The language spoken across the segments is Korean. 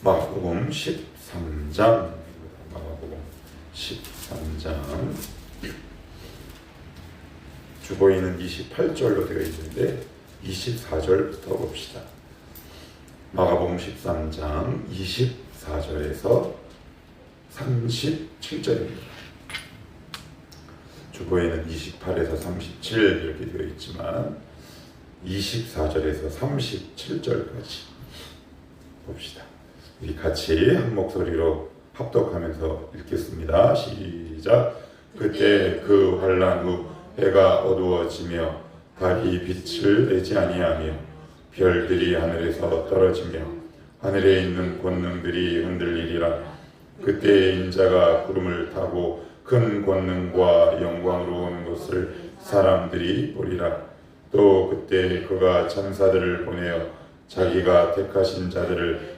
마가복음 13장 마가복음 13장 주보에는 28절로 되어 있는데 24절부터 봅시다. 마가복음 13장 24절에서 37절입니다. 주보에는 28에서 37 이렇게 되어 있지만 24절에서 37절까지 봅시다. 우리 같이 한 목소리로 합독하면서 읽겠습니다. 시작. 그때 그 환란 후 해가 어두워지며 달이 빛을 내지 아니하며 별들이 하늘에서 떨어지며 하늘에 있는 권능들이 흔들리리라. 그때 인자가 구름을 타고 큰 권능과 영광으로 오는 것을 사람들이 보리라. 또 그때 그가 천사들을 보내어 자기가 택하신 자들을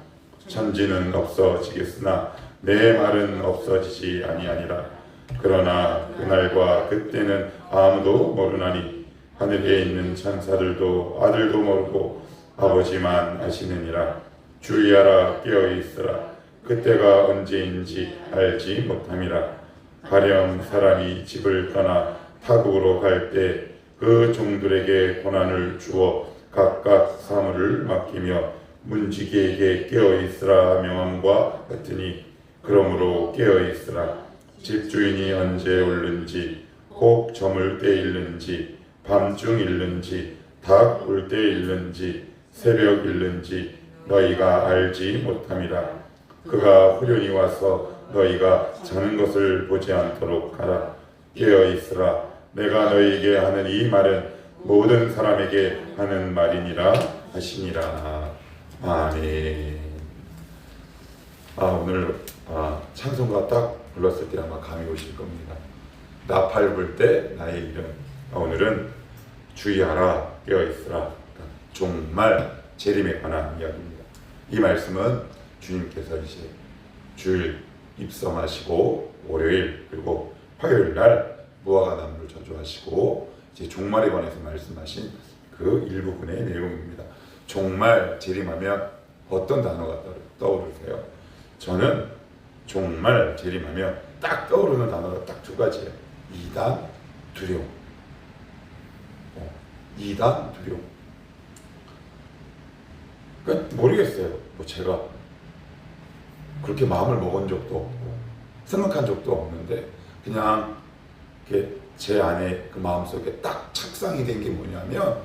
천지는 없어지겠으나 내 말은 없어지지 아니하니라. 그러나 그날과 그때는 아무도 모르나니 하늘에 있는 천사들도 아들도 모르고 아버지만 아시느니라. 주의하라 깨어 있으라. 그때가 언제인지 알지 못함이라. 가령 사람이 집을 떠나 타국으로 갈 때 그 종들에게 고난을 주어 각각 사물을 맡기며 문지기에게 깨어 있으라 명함과 같으니 그러므로 깨어 있으라. 집주인이 언제 올는지 혹 저물 때 일는지 밤중 일는지 닭울 때 일는지 새벽 일는지 너희가 알지 못함이라. 그가 후련히 와서 너희가 자는 것을 보지 않도록 하라. 깨어 있으라. 내가 너희에게 하는 이 말은 모든 사람에게 하는 말이니라 하시니라. 아멘. 아 오늘 아, 찬송가 딱 불렀을 때 아마 감이 오실 겁니다. 나팔 불 때 나의 이름. 아, 오늘은 주의하라 깨어 있으라. 정말 재림에 관한 이야기입니다. 이 말씀은 주님께서 이제 주일 입성하시고 월요일 그리고 화요일 날 무화과 나무를 저주하시고 이제 종말에 관해서 말씀하신 그 일부분의 내용입니다. 종말 재림하면 어떤 단어가 떠- 떠오르세요? 저는 종말 재림하면 딱 떠오르는 단어가 딱 두 가지예요. 이단, 두려움. 어, 이단, 두려움. 그러니까 모르겠어요. 뭐 제가 그렇게 마음을 먹은 적도 없고 생각한 적도 없는데 그냥 제 안에 그 마음속에 딱 착상이 된 게 뭐냐면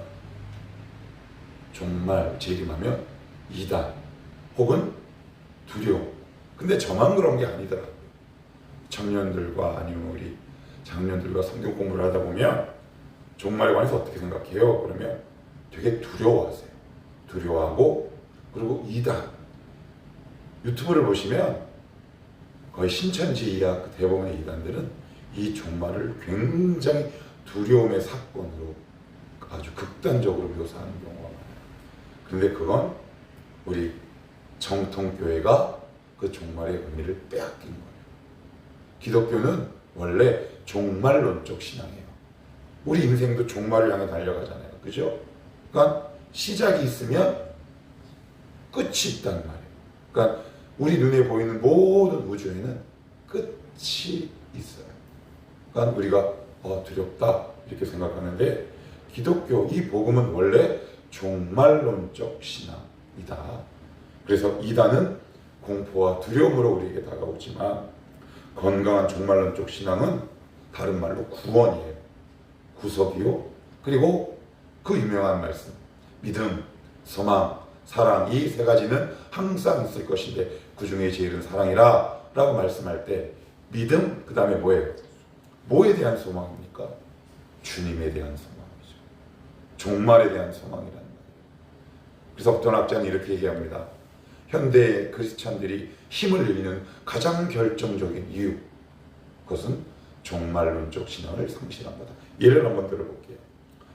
정말 재림하면 이단 혹은 두려움. 근데 저만 그런 게 아니더라고요. 청년들과 아니면 우리 장년들과 성경 공부를 하다 보면 종말에 관해서 어떻게 생각해요? 그러면 되게 두려워하세요. 두려워하고 그리고 이단 유튜브를 보시면 거의 신천지 이하 그 대부분의 이단들은 이 종말을 굉장히 두려움의 사건으로 아주 극단적으로 묘사하는 경우가 많아요. 그런데 그건 우리 정통교회가 그 종말의 의미를 빼앗긴 거예요. 기독교는 원래 종말론적 신앙이에요. 우리 인생도 종말을 향해 달려가잖아요. 그죠? 그러니까 시작이 있으면 끝이 있단 말이에요. 그러니까 우리 눈에 보이는 모든 우주에는 끝이 있어요. 그러니까 우리가 어, 두렵다 이렇게 생각하는데 기독교 이 복음은 원래 종말론적 신앙이다. 그래서 이단은 공포와 두려움으로 우리에게 다가오지만 건강한 종말론적 신앙은 다른 말로 구원이에요. 구속이요. 그리고 그 유명한 말씀 믿음, 소망, 사랑 이 세 가지는 항상 있을 것인데 그 중에 제일은 사랑이라 라고 말씀할 때 믿음 그 다음에 뭐예요? 뭐에 대한 소망입니까? 주님에 대한 소망이죠. 종말에 대한 소망이라는 거예요. 그래서 어떤 학자는 이렇게 얘기합니다. 현대 크리스찬들이 힘을 잃는 가장 결정적인 이유 그것은 종말론적 신앙을 상실한 거다. 예를 한번 들어볼게요.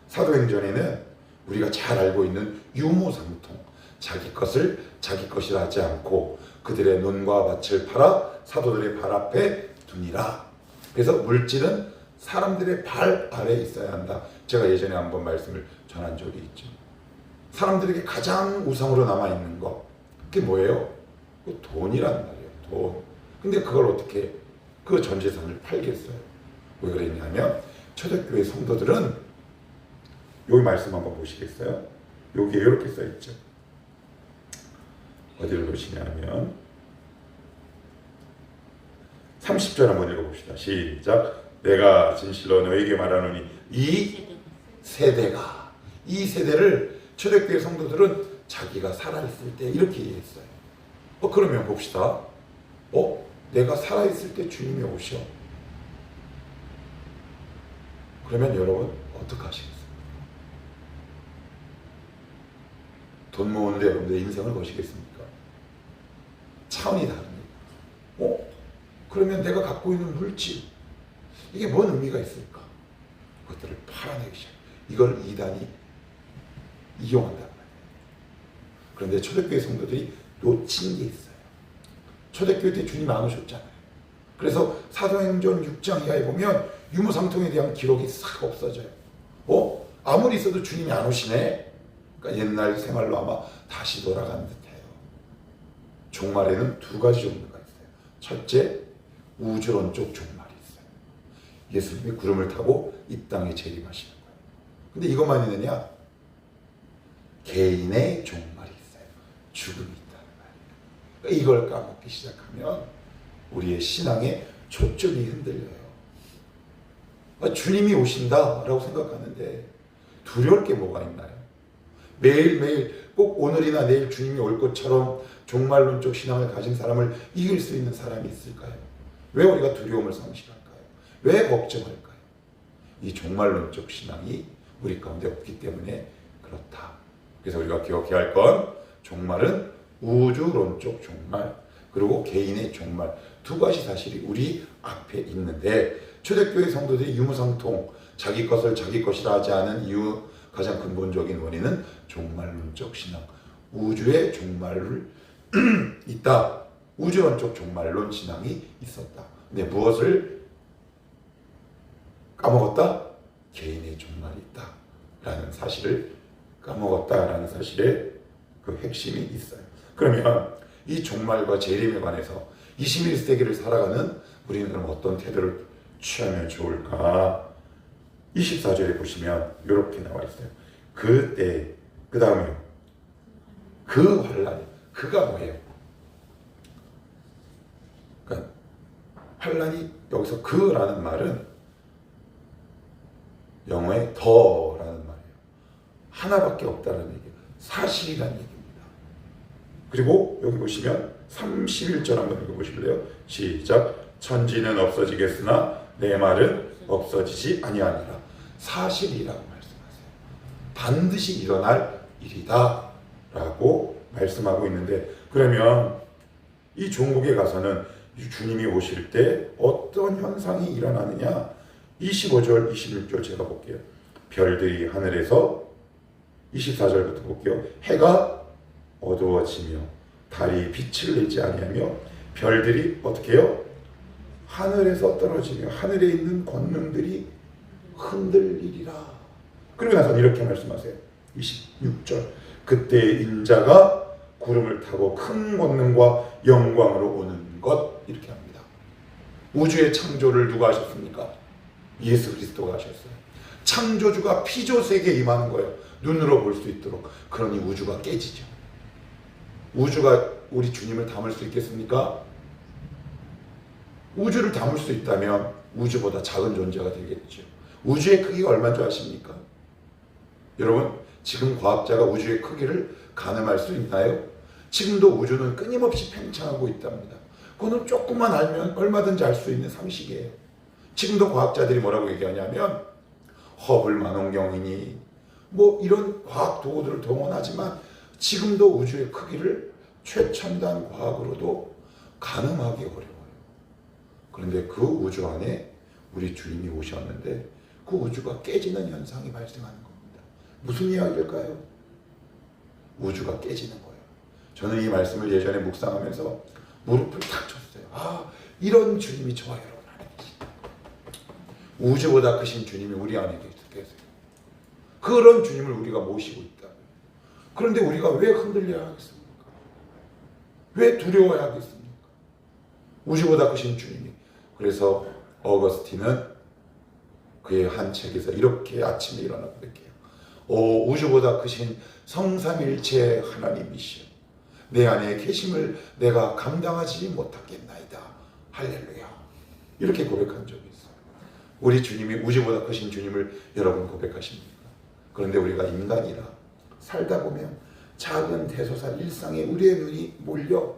사도행전에는 우리가 잘 알고 있는 유무상통 자기 것을 자기 것이라 하지 않고 그들의 논과 밭을 팔아 사도들의 발 앞에 두니라. 그래서 물질은 사람들의 발 아래 있어야 한다. 제가 예전에 한번 말씀을 전한 적이 있죠. 사람들에게 가장 우상으로 남아 있는 거 그게 뭐예요? 그 돈이란 말이에요. 돈. 근데 그걸 어떻게 그 전 재산을 팔겠어요? 왜 그랬냐면 초대교회 성도들은 여기 말씀 한번 보시겠어요? 여기에 이렇게 써 있죠. 어디를 보시냐면 30절 한번 읽어봅시다. 시작. 내가 진실로 너에게 말하노니 이 세대가 이 세대를 초대교회 성도들은 자기가 살아있을 때 이렇게 이해했어요. 어 그러면 봅시다. 어 내가 살아있을 때 주님이 오셔. 그러면 여러분 어떻게 하시겠어요? 돈 모으는데 여러분들 인생을 거시겠습니까? 차원이 다릅니다. 어? 그러면 내가 갖고 있는 물질 이게 뭔 의미가 있을까? 그것들을 팔아내기 시작. 이걸 이단이 이용한단 말이에요. 그런데 초대교회 성도들이 놓친 게 있어요. 초대교회 때 주님 안 오셨잖아요. 그래서 사도행전 6장 이하에 보면 유무상통에 대한 기록이 싹 없어져요. 어? 아무리 있어도 주님이 안 오시네. 그러니까 옛날 생활로 아마 다시 돌아간 듯해요. 종말에는 두 가지 종류가 있어요. 첫째, 우주론적 종말이 있어요. 예수님이 구름을 타고 이 땅에 재림하시는 거예요. 근데 이것만 있느냐? 개인의 종말이 있어요. 죽음이 있다는 말이에요. 그러니까 이걸 까먹기 시작하면 우리의 신앙의 초점이 흔들려요. 아, 주님이 오신다라고 생각하는데 두려울 게 뭐가 있나요? 매일매일 꼭 오늘이나 내일 주님이 올 것처럼 종말론적 신앙을 가진 사람을 이길 수 있는 사람이 있을까요? 왜 우리가 두려움을 상실할까요? 왜 걱정할까요? 이 종말론적 신앙이 우리 가운데 없기 때문에 그렇다. 그래서 우리가 기억해야 할 건 종말은 우주론적 종말 그리고 개인의 종말 두 가지 사실이 우리 앞에 있는데 초대교회 성도들이 유무상통 자기 것을 자기 것이라 하지 않은 이유 가장 근본적인 원인은 종말론적 신앙 우주의 종말을 있다 우주론적 종말론 신앙이 있었다 근데 무엇을 까먹었다 개인의 종말이 있다 라는 사실을 까먹었다라는 사실에 그 핵심이 있어요 그러면 이 종말과 재림에 관해서 21세기를 살아가는 우리는 어떤 태도를 취하면 좋을까? 24절에 보시면 이렇게 나와 있어요. 그때 그 다음에 그 환란 그가 뭐예요? 그러니까 환란이 여기서 그라는 말은 영어의 더라는 말이에요. 하나밖에 없다는 얘기예요. 사실이라는 얘기입니다. 그리고 여기 보시면 31절 한번 읽어보실래요? 시작. 천지는 없어지겠으나 내 말은 없어지지 아니하니라. 사실이라고 말씀하세요. 반드시 일어날 일이다. 라고 말씀하고 있는데 그러면 이 종국에 가서는 주님이 오실 때 어떤 현상이 일어나느냐 25절 26절 제가 볼게요 별들이 하늘에서 24절부터 볼게요 해가 어두워지며 달이 빛을 내지 아니하며 별들이 어떻게 해요? 하늘에서 떨어지며 하늘에 있는 권능들이 흔들리리라. 그리고 나서 이렇게 말씀하세요. 26절. 그때 인자가 구름을 타고 큰 권능과 영광으로 오는 것 이렇게 합니다. 우주의 창조를 누가 하셨습니까? 예수 그리스도가 하셨어요. 창조주가 피조 세계에 임하는 거예요. 눈으로 볼 수 있도록. 그러니 우주가 깨지죠. 우주가 우리 주님을 담을 수 있겠습니까? 우주를 담을 수 있다면 우주보다 작은 존재가 되겠죠. 우주의 크기가 얼마인 줄 아십니까? 여러분, 지금 과학자가 우주의 크기를 가늠할 수 있나요? 지금도 우주는 끊임없이 팽창하고 있답니다. 그거는 조금만 알면 얼마든지 알 수 있는 상식이에요. 지금도 과학자들이 뭐라고 얘기하냐면 허블 만원경이니 뭐 이런 과학 도구들을 동원하지만 지금도 우주의 크기를 최첨단 과학으로도 가늠하기 어려워요. 그런데 그 우주 안에 우리 주님이 오셨는데 그 우주가 깨지는 현상이 발생하는 겁니다. 무슨 이야기일까요? 우주가 깨지는 거예요. 저는 이 말씀을 예전에 묵상하면서 무릎을 탁 쳤어요. 아, 이런 주님이 계시다. 우주보다 크신 주님이 우리 안에 계세요. 그런 주님을 우리가 모시고 있다. 그런데 우리가 왜 흔들려야 하겠습니까? 왜 두려워야 하겠습니까? 우주보다 크신 주님이. 그래서 어거스틴은 그의 한 책에서 이렇게 아침에 일어나 고백해요. 오 우주보다 크신 성삼일체 하나님이시여 내 안에 계심을 내가 감당하지 못하겠나이다. 할렐루야. 이렇게 고백한 적이. 우리 주님이 우주보다 크신 주님을 여러분 고백하십니까? 그런데 우리가 인간이라 살다 보면 작은 대소사 일상에 우리의 눈이 몰려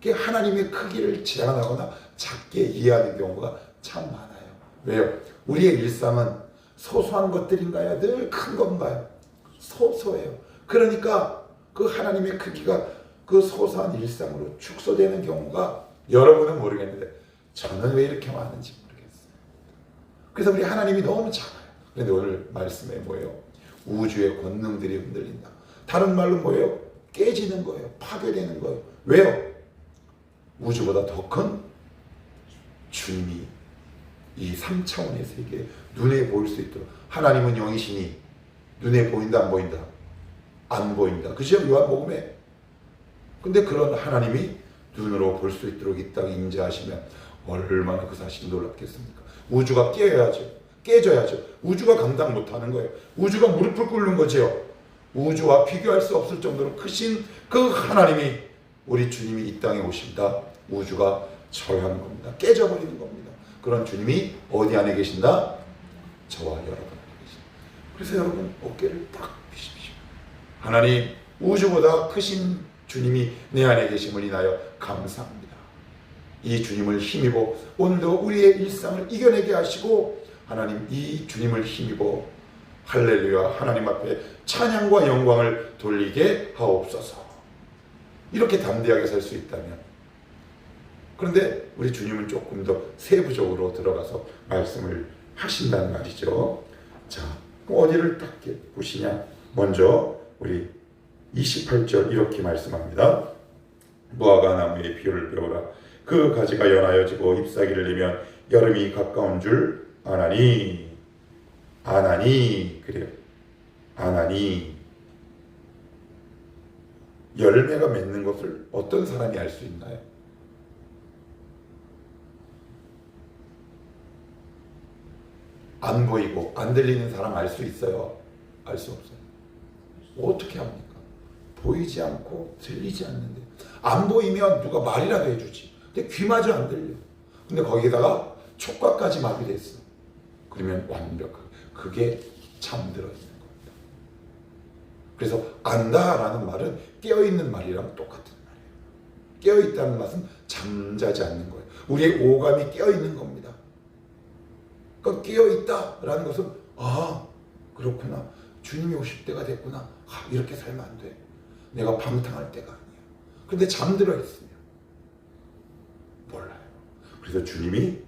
그 하나님의 크기를 제한하거나 작게 이해하는 경우가 참 많아요. 왜요? 우리의 일상은 소소한 것들인가요? 늘 큰 건가요? 소소해요. 그러니까 그 하나님의 크기가 그 소소한 일상으로 축소되는 경우가 여러분은 모르겠는데 저는 왜 이렇게 많은지. 그래서 우리 하나님이 너무 작아요. 그런데 오늘 말씀에 뭐예요? 우주의 권능들이 흔들린다. 다른 말로 뭐예요? 깨지는 거예요. 파괴되는 거예요. 왜요? 우주보다 더 큰 주님이 이 3차원의 세계에 눈에 보일 수 있도록 하나님은 영이시니 눈에 보인다 안 보인다? 안 보인다. 그죠? 요한복음에 근데 그런 하나님이 눈으로 볼 수 있도록 이 땅에 임재하시면 얼마나 그 사실이 놀랍겠습니까? 우주가 깨어야죠. 깨져야죠. 우주가 감당 못하는 거예요. 우주가 무릎을 꿇는 거죠. 우주와 비교할 수 없을 정도로 크신 그 하나님이 우리 주님이 이 땅에 오신다. 우주가 절하는 겁니다. 깨져버리는 겁니다. 그런 주님이 어디 안에 계신다? 저와 여러분 안에 계신다. 그래서 여러분 어깨를 딱 피십시오. 하나님 우주보다 크신 주님이 내 안에 계심을 인하여 감사합니다. 이 주님을 힘입어 오늘도 우리의 일상을 이겨내게 하시고 하나님 이 주님을 힘입어 할렐루야 하나님 앞에 찬양과 영광을 돌리게 하옵소서. 이렇게 담대하게 살 수 있다면 그런데 우리 주님은 조금 더 세부적으로 들어가서 말씀을 하신다는 말이죠. 자, 그럼 어디를 딱 보시냐? 먼저 우리 28절 이렇게 말씀합니다. 무화과 나무의 비율을 배우라. 그 가지가 연하여지고 잎사귀를 내면 여름이 가까운 줄 아나니 아나니 그래요. 아나니 열매가 맺는 것을 어떤 사람이 알 수 있나요? 안 보이고 안 들리는 사람 알 수 있어요? 알 수 없어요. 어떻게 합니까? 보이지 않고 들리지 않는데 안 보이면 누가 말이라도 해주지. 근데 귀마저 안 들려. 근데 거기다가 촉각까지 마비됐어. 그러면 완벽하게 그게 잠들어 있는 겁니다. 그래서 안다라는 말은 깨어 있는 말이랑 똑같은 말이에요. 깨어 있다는 것은 잠자지 않는 거예요. 우리의 오감이 깨어 있는 겁니다. 그러니까 깨어 있다라는 것은 아 그렇구나 주님이 오실 때가 됐구나 아, 이렇게 살면 안 돼. 내가 방탕할 때가 아니야. 근데 잠들어 있으면. 그래서 주님이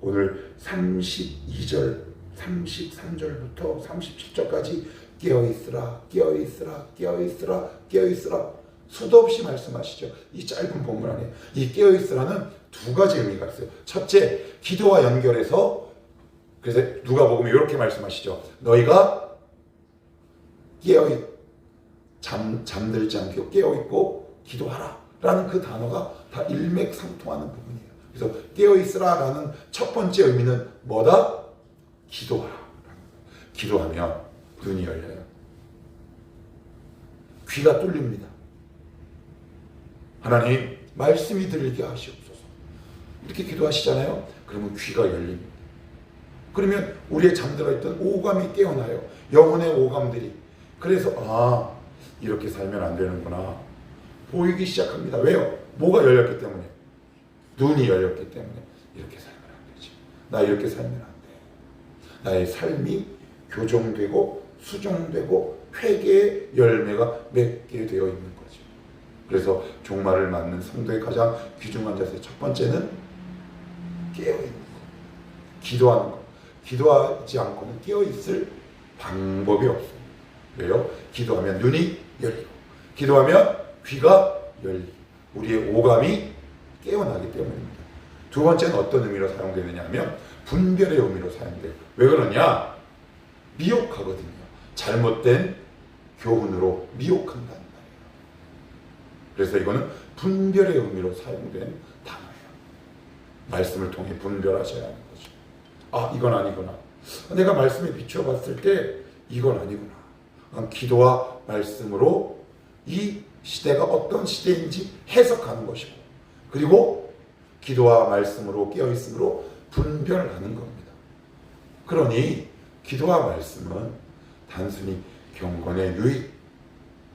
오늘 32절, 33절부터 37절까지 깨어 있으라, 깨어 있으라, 깨어 있으라, 깨어 있으라 수도 없이 말씀하시죠. 이 짧은 본문 안에 이 깨어 있으라는 두 가지 의미가 있어요. 첫째, 기도와 연결해서 그래서 누가 보면 이렇게 말씀하시죠. 너희가 깨어 있, 잠 잠들지 않게 깨어 있고 기도하라. 라는 그 단어가 다 일맥상통하는 부분이에요. 그래서 깨어 있으라라는 첫 번째 의미는 뭐다? 기도하라. 기도하면 눈이 열려요. 귀가 뚫립니다. 하나님 말씀이 들리게 하시옵소서. 이렇게 기도하시잖아요. 그러면 귀가 열립니다. 그러면 우리의 잠들어 있던 오감이 깨어나요. 영혼의 오감들이. 그래서 아 이렇게 살면 안 되는구나. 보이기 시작합니다. 왜요? 뭐가 열렸기 때문에. 눈이 열렸기 때문에 이렇게 살면 안 되지. 나 이렇게 살면 안 돼. 나의 삶이 교정되고 수정되고 회개의 열매가 맺게 되어 있는 거죠. 그래서 종말을 맞는 성도의 가장 귀중한 자세 첫 번째는 깨어 있는 거. 기도하는 거. 기도하지 않고는 깨어 있을 방법이 없어요. 왜요? 기도하면 눈이 열리고, 기도하면 귀가 열리고, 우리의 오감이 깨어나기 때문입니다. 두 번째는 어떤 의미로 사용되느냐 하면 분별의 의미로 사용돼요. 왜 그러냐? 미혹하거든요. 잘못된 교훈으로 미혹한다는 말이에요. 그래서 이거는 분별의 의미로 사용된 단어예요. 말씀을 통해 분별하셔야 하는 거죠. 아, 이건 아니구나. 내가 말씀에 비추어 봤을 때 이건 아니구나. 난 기도와 말씀으로 이 시대가 어떤 시대인지 해석하는 것이고, 그리고 기도와 말씀으로 깨어 있음으로 분별하는 겁니다. 그러니 기도와 말씀은 단순히 경건의 유익,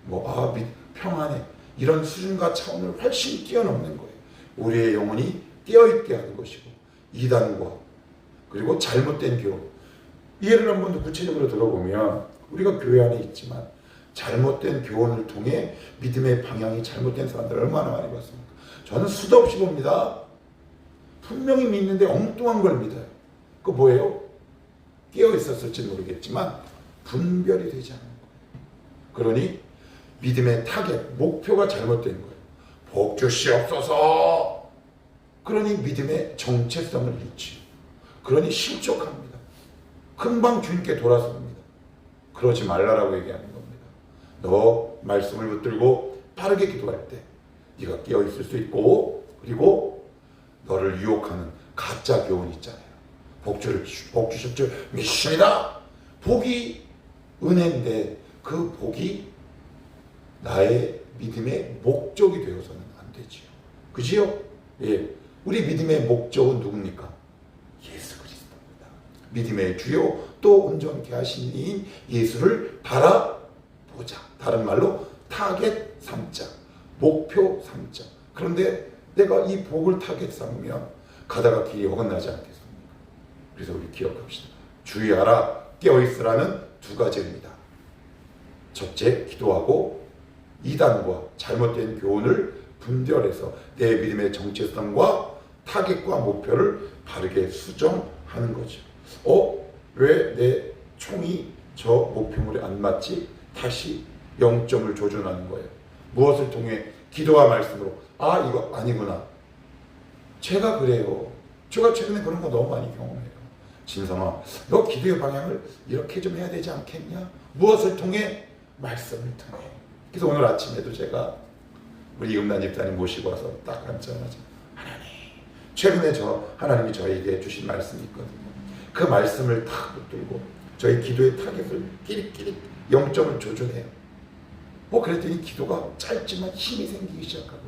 뭐 아, 미- 평안의 이런 수준과 차원을 훨씬 뛰어넘는 거예요. 우리의 영혼이 깨어있게 하는 것이고 이단과 그리고 잘못된 교훈 이해를 한 번 더 구체적으로 들어보면 우리가 교회 안에 있지만 잘못된 교훈을 통해 믿음의 방향이 잘못된 사람들 얼마나 많이 봤습니까? 저는 수도 없이 봅니다. 분명히 믿는데 엉뚱한 걸 믿어요. 그 뭐예요? 깨어 있었을지 모르겠지만 분별이 되지 않는 거예요. 그러니 믿음의 타겟, 목표가 잘못된 거예요. 복 주시옵소서. 그러니 믿음의 정체성을 잃지. 그러니 실족합니다. 금방 주님께 돌아섭니다. 그러지 말라라고 얘기하는 겁니다. 너 말씀을 붙들고 빠르게 기도할 때 네가 깨어 있을 수 있고 그리고 너를 유혹하는 가짜 교훈 있잖아요. 복주를 복 주실 줄 믿습니다. 복이 은혜인데 그 복이 나의 믿음의 목적이 되어서는 안 되지요. 그지요? 예. 우리 믿음의 목적은 누굽니까? 예수 그리스도입니다. 믿음의 주요 또 온전케 하신 이인 예수를 바라보자. 다른 말로 타겟 삼자, 목표 삼자. 그런데 내가 이 복을 타겟 삼으면 가다가 길이 어긋나지 않겠습니까? 그래서 우리 기억합시다. 주의하라, 깨어있으라는 두 가지입니다. 첫째, 기도하고 이단과 잘못된 교훈을 분별해서 내 믿음의 정체성과 타겟과 목표를 바르게 수정하는 거죠. 어? 왜 내 총이 저 목표물에 안 맞지? 다시 0점을 조준하는 거예요. 무엇을 통해? 기도와 말씀으로. 아, 이거 아니구나. 제가 그래요. 제가 최근에 그런 거 너무 많이 경험해요. 진성아, 너 기도의 방향을 이렇게 좀 해야 되지 않겠냐? 무엇을 통해? 말씀을 통해. 그래서 오늘 아침에도 제가 우리 이금란 집사님 모시고 와서 딱 앉자마자 하나님, 최근에 저 하나님이 저에게 주신 말씀이 있거든요. 그 말씀을 탁 붙들고 저희 기도의 타겟을 끼리끼리 0점을 조준해요. 뭐 그랬더니 기도가 짧지만 힘이 생기기 시작하거든요.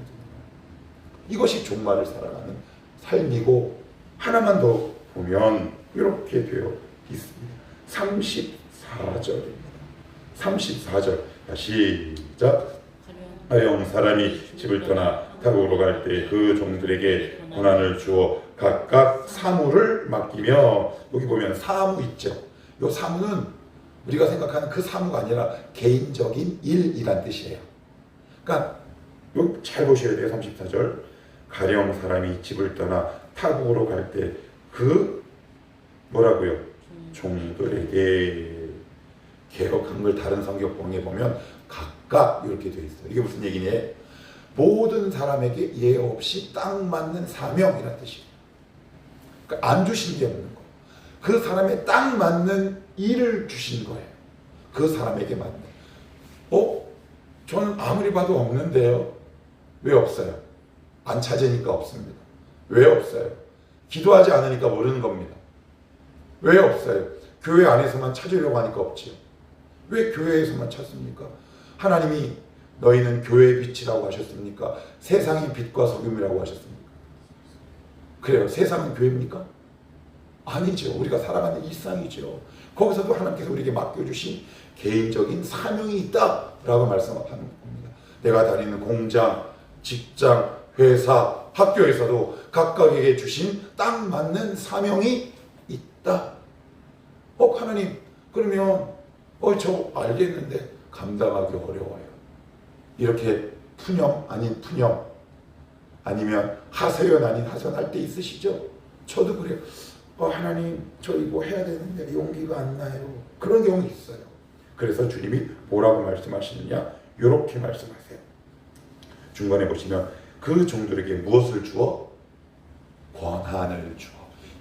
이것이 종말을 살아가는 삶이고 하나만 더 보면 이렇게 되어 있습니다. 34절입니다. 34절 시작 하영 사람이 집을 떠나 타국으로 갈 때 그 종들에게 고난을 주어 각각 사무를 맡기며 여기 보면 사무 있죠. 요 사무는 우리가 생각하는 그 사무가 아니라 개인적인 일이란 뜻이에요. 그러니까 잘 보셔야 돼요. 34절. 가령 사람이 집을 떠나 타국으로 갈 때 그 뭐라고요? 종들에게 개혁 한글 다른 성경봉에 보면 각각 이렇게 되어 있어요. 이게 무슨 얘기냐? 모든 사람에게 예외 없이 딱 맞는 사명이라는 뜻이에요. 그러니까 안 주신 게 없는 거예요. 그 사람에 딱 맞는 일을 주신 거예요. 그 사람에게 맞는. 어? 저는 아무리 봐도 없는데요. 왜 없어요? 안 찾으니까 없습니다. 왜 없어요? 기도하지 않으니까 모르는 겁니다. 왜 없어요? 교회 안에서만 찾으려고 하니까 없지요. 왜 교회에서만 찾습니까? 하나님이 너희는 교회의 빛이라고 하셨습니까? 세상이 빛과 소금이라고 하셨습니까? 그래요. 세상은 교회입니까? 아니죠. 우리가 살아가는 일상이죠. 거기서도 하나님께서 우리에게 맡겨주신 개인적인 사명이 있다라고 말씀하는 겁니다. 내가 다니는 공장, 직장, 회사, 학교에서도 각각에게 주신 딱 맞는 사명이 있다. 어, 하나님, 그러면, 어, 저 알겠는데 감당하기 어려워요. 이렇게 푸념 아닌 푸념 아니면 하세요 아닌 하선 할 때 있으시죠? 저도 그래요. 어, 하나님 저 이거 해야 되는데 용기가 안 나요. 그런 경우 있어요. 그래서 주님이 뭐라고 말씀하시느냐? 이렇게 말씀하세요. 중간에 보시면 그 종들에게 무엇을 주어? 권한을 주어.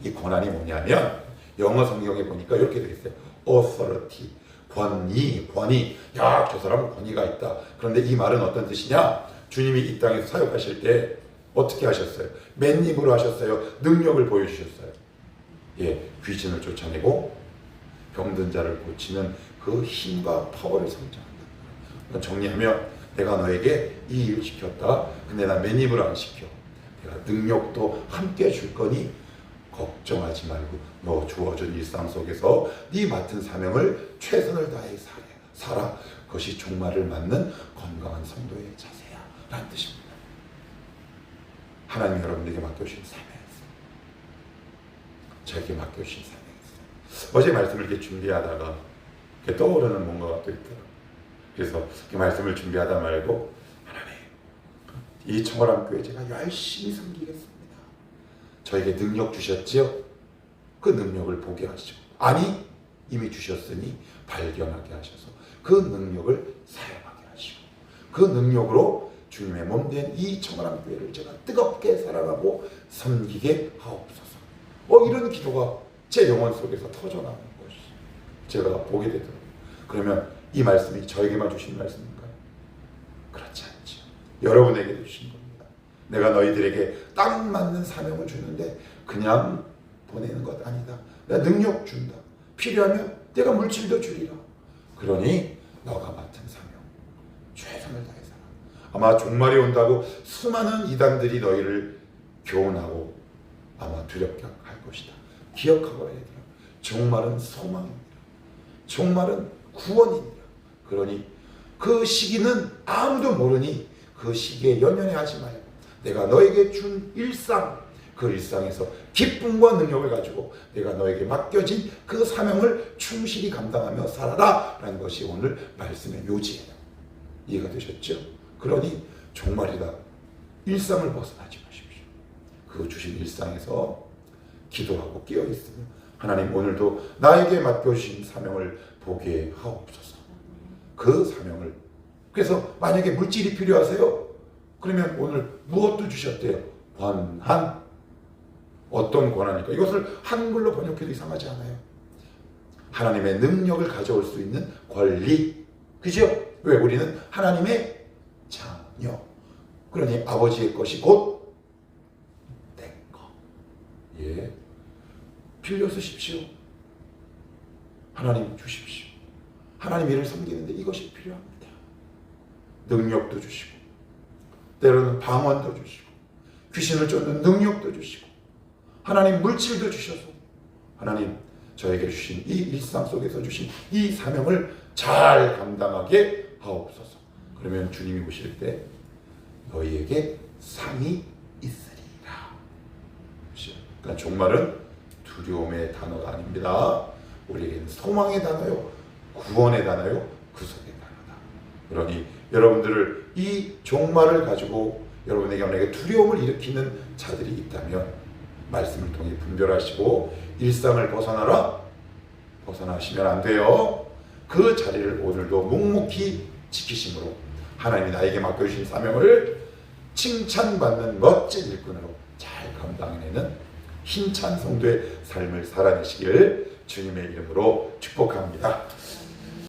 이 권한이 뭐냐면 영어 성경에 보니까 이렇게 되어 있어요. authority. 권위, 권위. 야, 저 사람은 권위가 있다. 그런데 이 말은 어떤 뜻이냐? 주님이 이 땅에서 사역하실 때 어떻게 하셨어요? 맨입으로 하셨어요? 능력을 보여주셨어요? 예, 귀신을 쫓아내고 병든 자를 고치는 그 힘과 파워를 성장한다. 그러니까 정리하면 내가 너에게 이 일을 시켰다. 근데 나 맨입으로 안 시켜. 내가 능력도 함께 줄 거니 걱정하지 말고 너 주어진 일상 속에서 네 맡은 사명을 최선을 다해. 살아. 그것이 종말을 맞는 건강한 성도의 자세야. 라는 뜻입니다. 하나님 여러분에게 맡겨주신 사명 저에게 맡겨주신 사명이었어요. 어제 말씀을 이렇게 준비하다가 이렇게 떠오르는 뭔가가 또 있더라고요. 그래서 이 말씀을 준비하다 말고 이 청월함 교회 제가 열심히 섬기겠습니다. 저에게 능력 주셨지요? 그 능력을 보게 하시고 아니 이미 주셨으니 발견하게 하셔서 그 능력을 사용하게 하시고 그 능력으로 주님의 몸 된 이 청월함 교회를 제가 뜨겁게 사랑하고 섬기게 하옵소서. 어 이런 기도가 제 영혼 속에서 터져나오는 것이 제가 보게 되더라고요. 그러면 이 말씀이 저에게만 주신 말씀인가요? 그렇지 않죠. 여러분에게 주신 겁니다. 내가 너희들에게 딱 맞는 사명을 주는데 그냥 보내는 것 아니다. 내가 능력 준다. 필요하면 내가 물질도 주리라. 그러니 너가 맡은 사명 최선을 다해 살아. 아마 종말이 온다고 수많은 이단들이 너희를 교훈하고 아마 두렵게 할 것이다. 기억하거라 얘들아. 종말은 소망입니다. 종말은 구원입니다. 그러니 그 시기는 아무도 모르니 그 시기에 연연해 하지 말고 내가 너에게 준 일상 그 일상에서 기쁨과 능력을 가지고 내가 너에게 맡겨진 그 사명을 충실히 감당하며 살아라 라는 것이 오늘 말씀의 요지예요. 이해가 되셨죠? 그러니 종말이다. 일상을 벗어나지 마십시오. 그 주신 일상에서 기도하고 깨어 있으면 하나님 오늘도 나에게 맡겨주신 사명을 보게 하옵소서. 그 사명을 그래서 만약에 물질이 필요하세요? 그러면 오늘 무엇도 주셨대요? 권한. 어떤 권한일까? 이것을 한글로 번역해도 이상하지 않아요. 하나님의 능력을 가져올 수 있는 권리. 그죠? 왜? 우리는 하나님의 자녀. 그러니 아버지의 것이 곧. 예. 빌려 쓰십시오. 하나님 주십시오. 하나님 일을 섬기는데 이것이 필요합니다. 능력도 주시고, 때로는 방언도 주시고, 귀신을 쫓는 능력도 주시고, 하나님 물질도 주셔서, 하나님 저에게 주신 이 일상 속에서 주신 이 사명을 잘 감당하게 하옵소서. 그러면 주님이 오실 때 너희에게 상이 있으리라. 그러니까 종말은 두려움의 단어가 아닙니다. 우리에게는 소망의 단어요, 구원의 단어요, 구속의 단어다. 그러니 여러분들을 이 종말을 가지고 여러분에게 만약에 두려움을 일으키는 자들이 있다면 말씀을 통해 분별하시고 일상을 벗어나라 벗어나시면 안 돼요. 그 자리를 오늘도 묵묵히 지키심으로 하나님이 나에게 맡겨주신 사명을 칭찬받는 멋진 일꾼으로 잘 감당해내는 힘찬 성도의 삶을 살아내시길 주님의 이름으로 축복합니다.